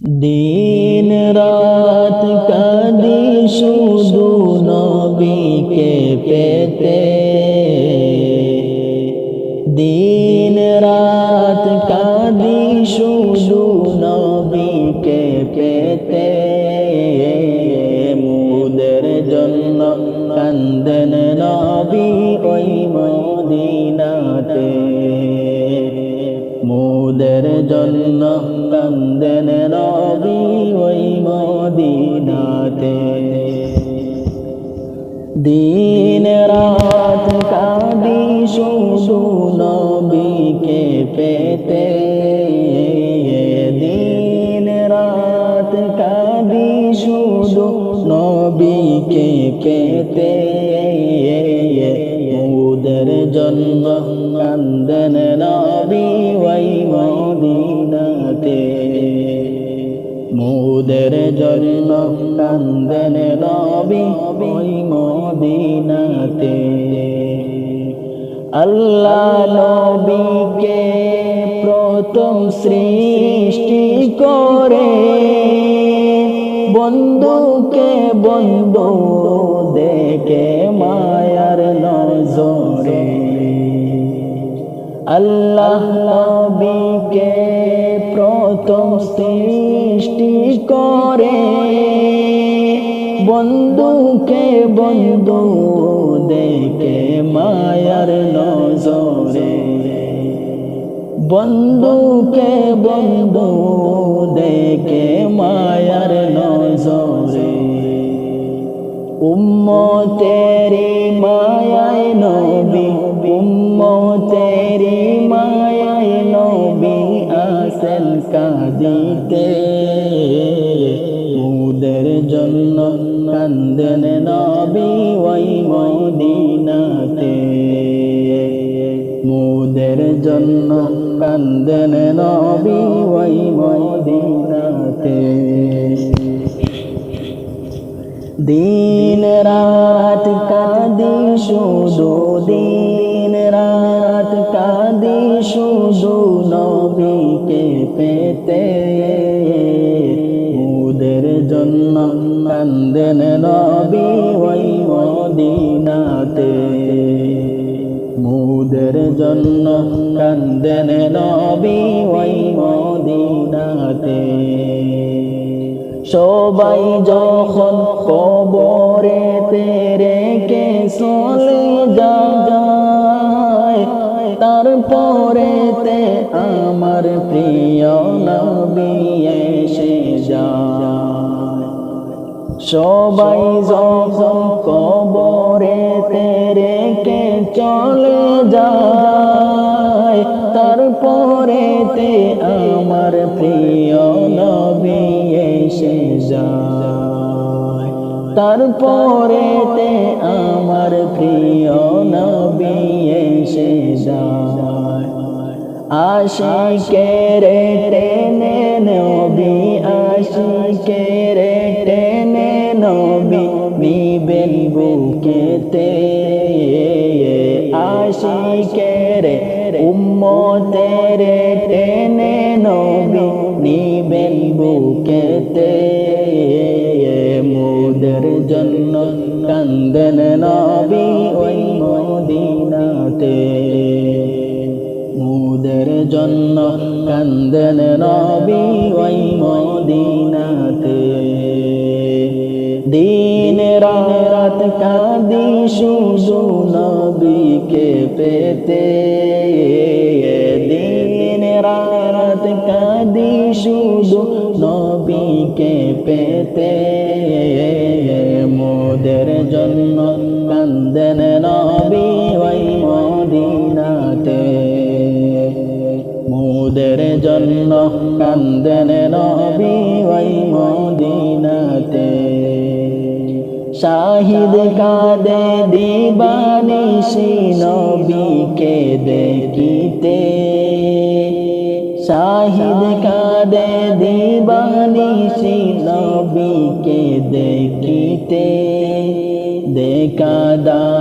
দিন রাত কাঁদি শুধু নবীকে পেতে। দিন রাত কাঁদি শুধু নবীকে পেতে। মুদের জন্য কান্দন নবী মোদের জন্য কান্দন রবি ওই মদিনাতে। দিন রাত কাঁদি শুধু নবীকে পেতে। দিন রাত কাঁদি শুধু নবীকে পেতে। উদের জন্য কান্দন নবী ওই মোদের জন্য কান্দন নবী ওই মদিনাতে। আল্লাহ নবীকে প্রথম সৃষ্টি করে বন্ধুকে বন্ধু দেখে মায়ার নজরে। আল্লাহ নবীকে প্রথম সৃষ্টি বন্ধুকে বন্ধু দেখে মায়ার নজরে। বন্ধুকে বন্ধু দেখে মায়ার নজরে। উম্মতেরি মায়ায় নবী কান্দেন নবী ওই মদিনাতে। মুদের জন্য কান্দেন নবী ওই মদিনাতে। দিন রাত কাঁদি শুধু দিন রাত কাঁদি শুধু নবীকে জন্য কান্দেন নবী ওই মদিনাতে। মুদের জন্য কান্দেন নবী ওই মদিনাতে। সবাই যখন কবরে তেরে কে চলে যায় তারপরে তে আমার প্রিয় নবী সবাই যখন কবরে কে চলে যায় তারপরে তে আমার প্রিয় নবী এসে যায়। তারপরে তে আমার প্রিয় নবী এসে যায়। আশিকে রে টেনে নবী আশিকে রে মুদের জন্য কান্দন নবী ওই মদিনাতে। দিন রাত কাঁদি শুধু নবীকে পেতে। দিন রাত কাঁদি শুধু নবীকে পেতে। জন্য কান্দন নবী ওই মদিনাতে। শাহিদ কাদে, দিবানিশি নবীকে দেখিতে। শাহিদ কাদে, দিবানিশি নবীকে দেখিতে। দেখা দাও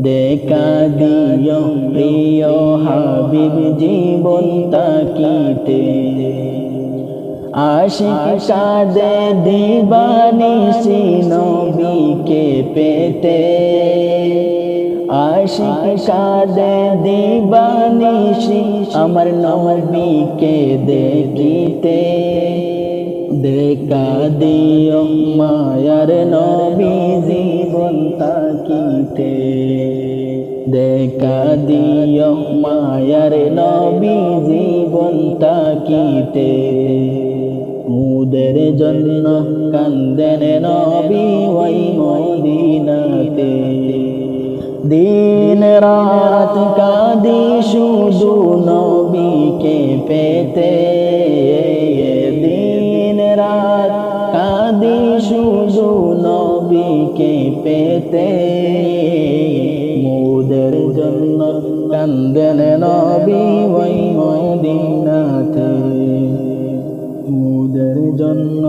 দেখা দিও প্রিয় জীবন তাকিতে। আশিক কাদে দিবানিসি নবীকে পেতে। আশিক কাদে দিবানিসি আমার নবীকে দেখিতে। দেখা দিও মায়ার নবী জীবন তাকিতে। দেখা দিও মায়ার নবী জীবন তাকিতে। মুদের জন্য কান্দেন নবী ওই মদিনাতে। দিন রাত কাদি শুধু নবীকে পেতে। পেতে। মুদের জন্য কান্দেন নবী ওই মদিনাতে। মুদের জন্য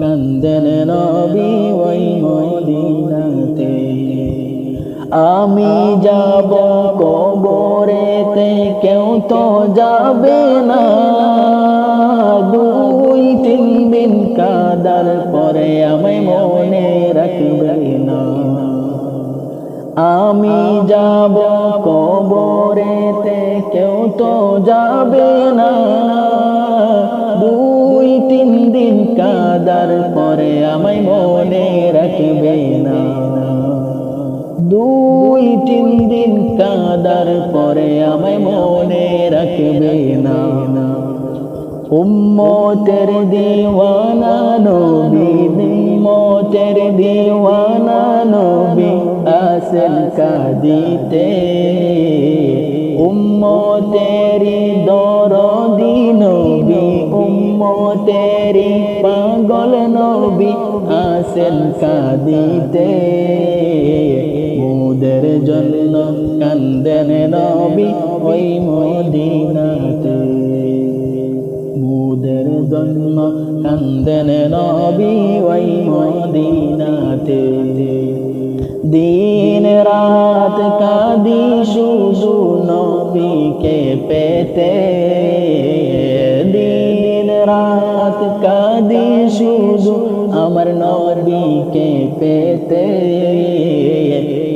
কান্দেন নবী ওই মদিনাতে। আমি যাব কবরেতে কেউ তো যাবে না। দুই তিন দিন কাদার পরে আমি মনে আমি যাব কবরেতে, কেউ তো যাবে না। দুই, তিন দিন কাদার পরে আমায় মনে রাখবে না। দুই, তিন দিন কাদার পরে আমায় মনে রাখবে না। উম্মতের দিওয়ানা নবী উম্মতের দিওয়ানা কাদিতে উম্মতেরি দরদি নবী উম্মতেরি পাগল নবী আসেন কাদিতে মুদের জন্য কান্দেন নবী ওই মদিনাতে মুদের জন্য কান্দেন নবী ওই মদিনাতে দিন রাত কাদি শুধু নবীকে পেতে। দিন রাত কাদি শুধু আমার নবীকে পেতে।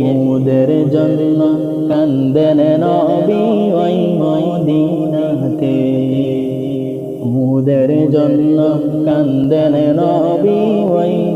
মুদের জন্য কান্দেন নবী ওই মদিনাতে। মুদের জন্য কান্দেন নবী ওই